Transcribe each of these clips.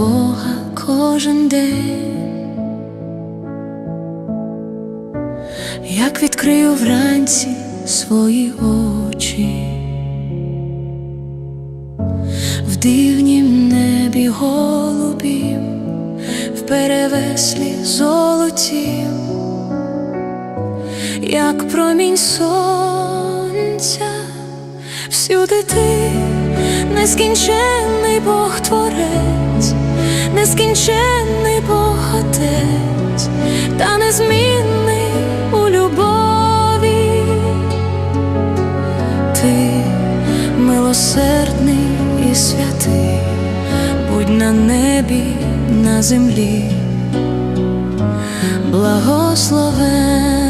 Бога кожен день, як відкрию вранці свої очі, в дивнім небі голубім, в перевеслі золотім, як промінь сонця, всюди ти нескінченний Бог Творець, нескінченний Бог Отець, та незмінний у любові. Ти милосердний і святий, будь на небі, на землі, благословен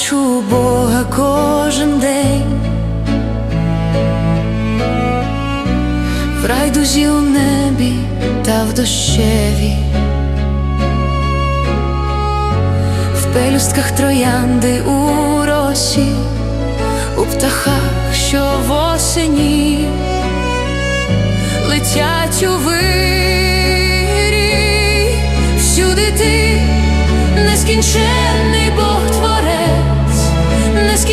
Бачу Бога кожен день, в райдузі у небі та в дощеві, в пелюстках троянди у росі, у птахах, що в осені. Летять у вирі, всюди ти нескінченний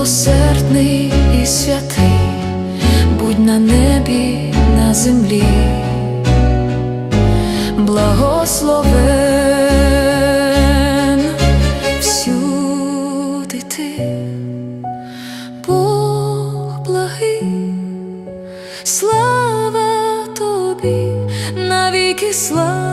милосердний і святий, будь на небі, на землі, благословен всюди ти, Бог благий, слава тобі навіки слава.